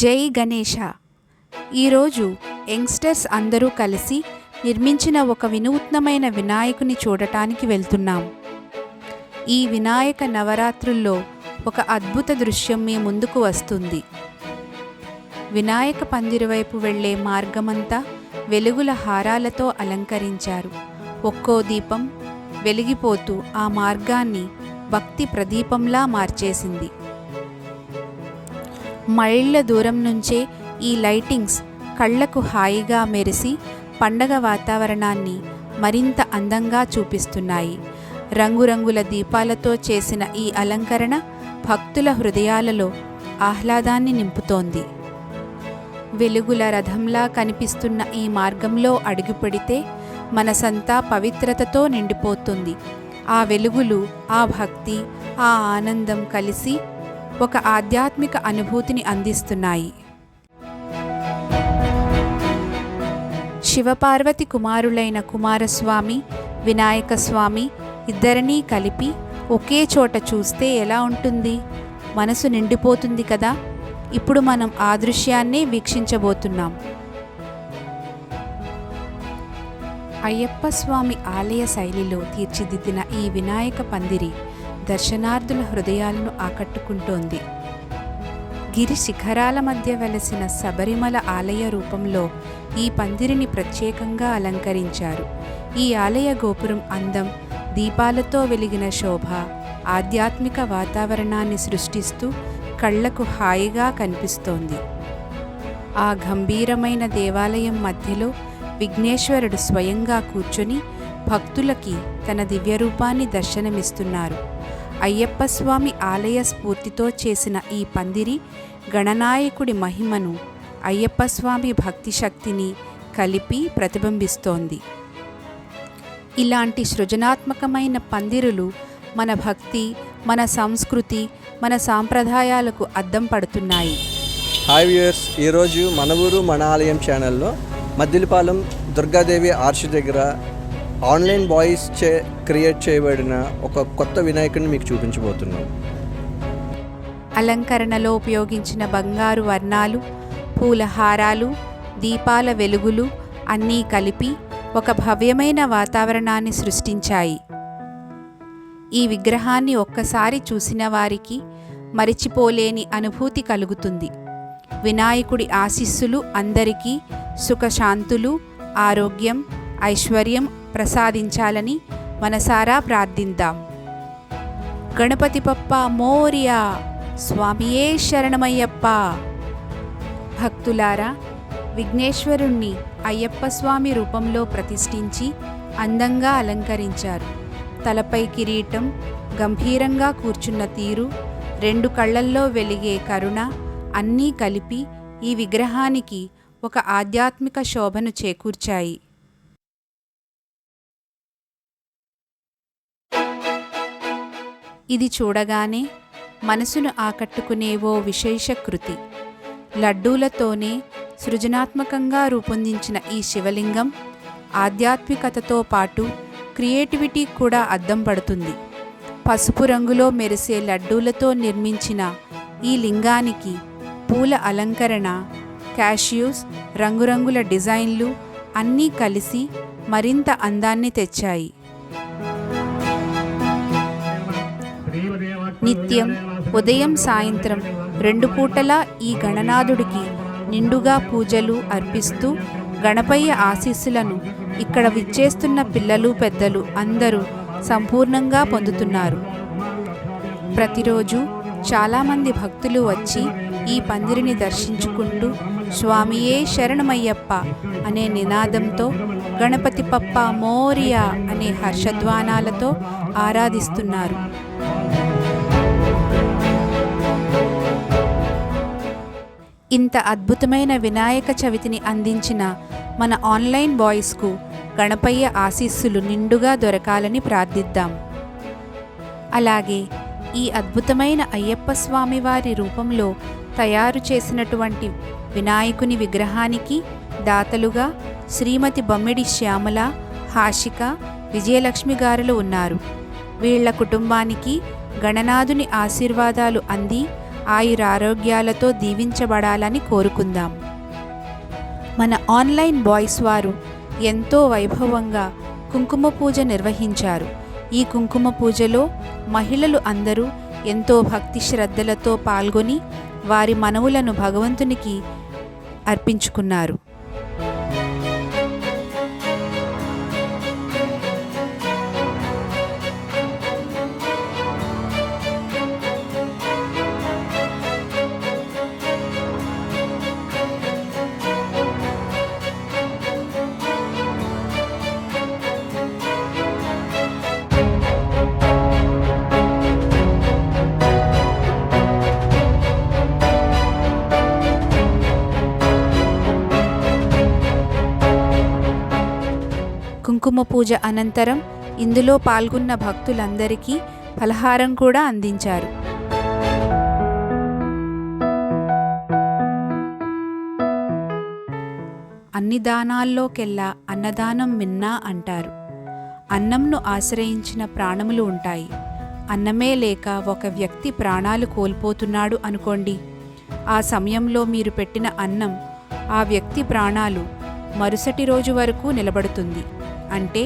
జై గణేష ఈరోజు యంగ్స్టర్స్ అందరూ కలిసి నిర్మించిన ఒక వినూత్నమైన వినాయకుని చూడటానికి వెళ్తున్నాం. ఈ వినాయక నవరాత్రుల్లో ఒక అద్భుత దృశ్యం మీ ముందుకు వస్తుంది. వినాయక పందిరి వైపు వెళ్ళే మార్గమంతా వెలుగుల హారాలతో అలంకరించారు. ఒక్కో దీపం వెలిగిపోతూ ఆ మార్గాన్ని భక్తి ప్రదీపంలా మార్చేసింది. మైళ్ళ దూరం నుంచే ఈ లైటింగ్స్ కళ్ళకు హాయిగా మెరిసి పండగ వాతావరణాన్ని మరింత అందంగా చూపిస్తున్నాయి. రంగురంగుల దీపాలతో చేసిన ఈ అలంకరణ భక్తుల హృదయాలలో ఆహ్లాదాన్ని నింపుతోంది. వెలుగుల రథంలా కనిపిస్తున్న ఈ మార్గంలో అడుగుపెడితే మనసంతా పవిత్రతతో నిండిపోతుంది. ఆ వెలుగులు ఆ భక్తి ఆ ఆనందం కలిసి ఒక ఆధ్యాత్మిక అనుభూతిని అందిస్తున్నాయి. శివపార్వతి కుమారులైన కుమారస్వామి వినాయక స్వామి ఇద్దరినీ కలిపి ఒకే చోట చూస్తే ఎలా ఉంటుంది? మనసు నిండిపోతుంది కదా? ఇప్పుడు మనం ఆ దృశ్యాన్నే వీక్షించబోతున్నాం. అయ్యప్ప స్వామి ఆలయ శైలిలో తీర్చిదిద్దిన ఈ వినాయక పందిరి దర్శనార్థుల హృదయాలను ఆకట్టుకుంటోంది. గిరి శిఖరాల మధ్య వెలసిన శబరిమల ఆలయ రూపంలో ఈ పందిరిని ప్రత్యేకంగా అలంకరించారు. ఈ ఆలయ గోపురం అందం దీపాలతో వెలిగిన శోభ ఆధ్యాత్మిక వాతావరణాన్ని సృష్టిస్తూ కళ్ళకు హాయిగా కనిపిస్తోంది. ఆ గంభీరమైన దేవాలయం మధ్యలో విఘ్నేశ్వరుడు స్వయంగా కూర్చొని భక్తులకి తన దివ్యరూపాన్ని దర్శనమిస్తున్నారు. అయ్యప్ప స్వామి ఆలయ స్ఫూర్తితో చేసిన ఈ పందిరి గణనాయకుడి మహిమను అయ్యప్ప స్వామి భక్తి శక్తిని కలిపి ప్రతిబింబిస్తోంది. ఇలాంటి సృజనాత్మకమైన పందిరులు మన భక్తి మన సంస్కృతి మన సాంప్రదాయాలకు అద్దం పడుతున్నాయి. హాయ్ వ్యూయర్స్ ఈరోజు మన ఊరు మన ఆలయం ఛానల్లో మద్దిలపాలెం దుర్గాదేవి ఆర్చి దగ్గర ఆన్లైన్ బాయ్స్ చే క్రియేట్ చేయబడిన ఒక కొత్త వినాయకుడిని మీకు చూపించబోతున్నాం. అలంకరణలో ఉపయోగించిన బంగారు వర్ణాలు పూలహారాలు దీపాల వెలుగులు అన్నీ కలిపి ఒక భవ్యమైన వాతావరణాన్ని సృష్టించాయి. ఈ విగ్రహాన్ని ఒక్కసారి చూసిన వారికి మరిచిపోలేని అనుభూతి కలుగుతుంది. వినాయకుడి ఆశీస్సులు అందరికీ సుఖశాంతులు ఆరోగ్యం ఐశ్వర్యం ప్రసాదించాలని మనసారా ప్రార్థిద్దాం గణపతి పప్ప మోరియా స్వామియే శరణమయ్యప్ప. భక్తులారా విఘ్నేశ్వరుణ్ణి అయ్యప్ప స్వామి రూపంలో ప్రతిష్ఠించి అందంగా అలంకరించారు. తలపై కిరీటం గంభీరంగా కూర్చున్న తీరు రెండు కళ్ళల్లో వెలిగే కరుణ అన్నీ కలిపి ఈ విగ్రహానికి ఒక ఆధ్యాత్మిక శోభను చేకూర్చాయి. ఇది చూడగానే మనసును ఆకట్టుకునే ఓ విశేష కృతి. లడ్డూలతోనే సృజనాత్మకంగా రూపొందించిన ఈ శివలింగం ఆధ్యాత్మికతతో పాటు క్రియేటివిటీ కూడా అద్దం పడుతుంది. పసుపు రంగులో మెరిసే లడ్డూలతో నిర్మించిన ఈ లింగానికి పూల అలంకరణ క్యాష్యూస్ రంగురంగుల డిజైన్లు అన్నీ కలిసి మరింత అందాన్ని తెచ్చాయి. నిత్యం ఉదయం సాయంత్రం రెండు పూటలా ఈ గణనాథుడికి నిండుగా పూజలు అర్పిస్తూ గణపయ్య ఆశీస్సులను ఇక్కడ విచ్చేస్తున్న పిల్లలు పెద్దలు అందరూ సంపూర్ణంగా పొందుతున్నారు. ప్రతిరోజు చాలామంది భక్తులు వచ్చి ఈ పందిరిని దర్శించుకుంటూ స్వామియే శరణమయ్యప్ప అనే నినాదంతో గణపతి పప్ప మోరియా అనే హర్షధ్వానాలతో ఆరాధిస్తున్నారు. ఇంత అద్భుతమైన వినాయక చవితిని అందించిన మన ఆన్లైన్ బాయ్స్కు గణపయ్య ఆశీస్సులు నిండుగా దొరకాలని ప్రార్థిద్దాం. అలాగే ఈ అద్భుతమైన అయ్యప్ప స్వామి వారి రూపంలో తయారు చేసినటువంటి వినాయకుని విగ్రహానికి దాతలుగా శ్రీమతి బొమ్మిడి శ్యామల హాషిక విజయలక్ష్మి గారులు ఉన్నారు. వీళ్ళ కుటుంబానికి గణనాథుని ఆశీర్వాదాలు అంది ఆయురారోగ్యాలతో దీవించబడాలని కోరుకుందాం. మన ఆన్లైన్ బాయ్స్ వారు ఎంతో వైభవంగా కుంకుమ పూజ నిర్వహించారు. ఈ కుంకుమ పూజలో మహిళలు అందరూ ఎంతో భక్తి శ్రద్ధలతో పాల్గొని వారి మనవులను భగవంతునికి అర్పించుకున్నారు. కుంకుమ పూజ అనంతరం ఇందులో పాల్గొన్న భక్తులందరికీ ఫలహారం కూడా అందించారు. అన్ని దానాల్లోకెల్లా అన్నదానం మిన్నా అంటారు. అన్నంను ఆశ్రయించిన ప్రాణములు ఉంటాయి. అన్నమే లేక ఒక వ్యక్తి ప్రాణాలు కోల్పోతున్నాడు అనుకోండి. ఆ సమయంలో మీరు పెట్టిన అన్నం ఆ వ్యక్తి ప్రాణాలు మరుసటి రోజు వరకు నిలబడుతుంది. అంటే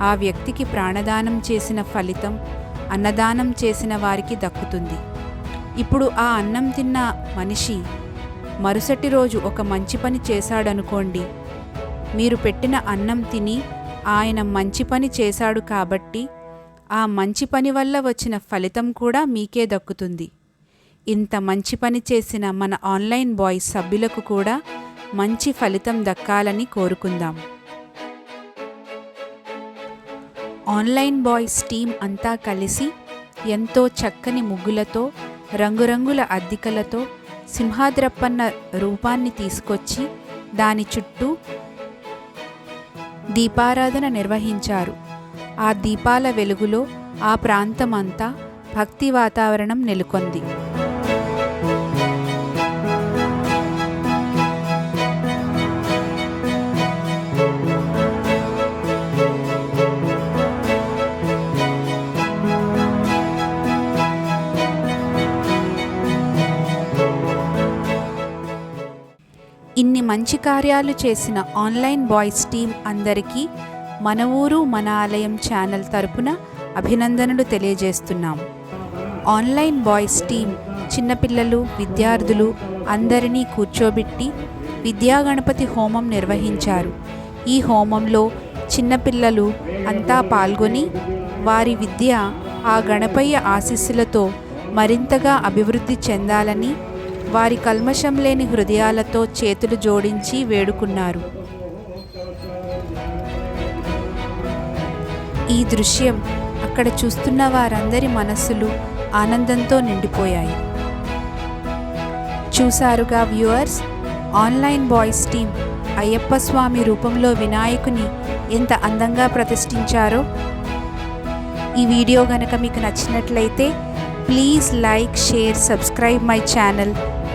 ఆ వ్యక్తికి ప్రాణదానం చేసిన ఫలితం అన్నదానం చేసిన వారికి దక్కుతుంది. ఇప్పుడు ఆ అన్నం తిన్న మనిషి మరుసటి రోజు ఒక మంచి పని చేశాడనుకోండి. మీరు పెట్టిన అన్నం తిని ఆయన మంచి పని చేశాడు కాబట్టి ఆ మంచి పని వల్ల వచ్చిన ఫలితం కూడా మీకే దక్కుతుంది. ఇంత మంచి పని చేసిన మన ఆన్లైన్ బాయ్స్ సభ్యులకు కూడా మంచి ఫలితం దక్కాలని కోరుకుందాం. ఆన్లైన్ బాయ్స్ టీం అంతా కలిసి ఎంతో చక్కని ముగ్గులతో రంగురంగుల అద్దికలతో సింహాద్రప్పన్న రూపాన్ని తీసుకొచ్చి దాని చుట్టూ దీపారాధన నిర్వహించారు. ఆ దీపాల వెలుగులో ఆ ప్రాంతమంతా భక్తి వాతావరణం నెలకొంది. ఇన్ని మంచి కార్యాలు చేసిన ఆన్లైన్ బాయ్స్ టీం అందరికీ మన ఊరు మన ఆలయం ఛానల్ తరపున అభినందనలు తెలియజేస్తున్నాం. ఆన్లైన్ బాయ్స్ టీం చిన్నపిల్లలు విద్యార్థులు అందరినీ కూర్చోబెట్టి విద్యాగణపతి హోమం నిర్వహించారు. ఈ హోమంలో చిన్నపిల్లలు అంతా పాల్గొని వారి విద్య ఆ గణపయ్య ఆశీస్సులతో మరింతగా అభివృద్ధి చెందాలని వారి కల్మషం లేని హృదయాలతో చేతులు జోడించి వేడుకున్నారు. ఈ దృశ్యం అక్కడ చూస్తున్న వారందరి మనస్సులు ఆనందంతో నిండిపోయాయి. చూసారుగా viewers online boys team Ayyappa Swami రూపంలో వినాయకుని ఎంత అందంగా ప్రతిష్ఠించారో? ఈ వీడియో గనక మీకు నచ్చినట్లయితే please like share subscribe my channel.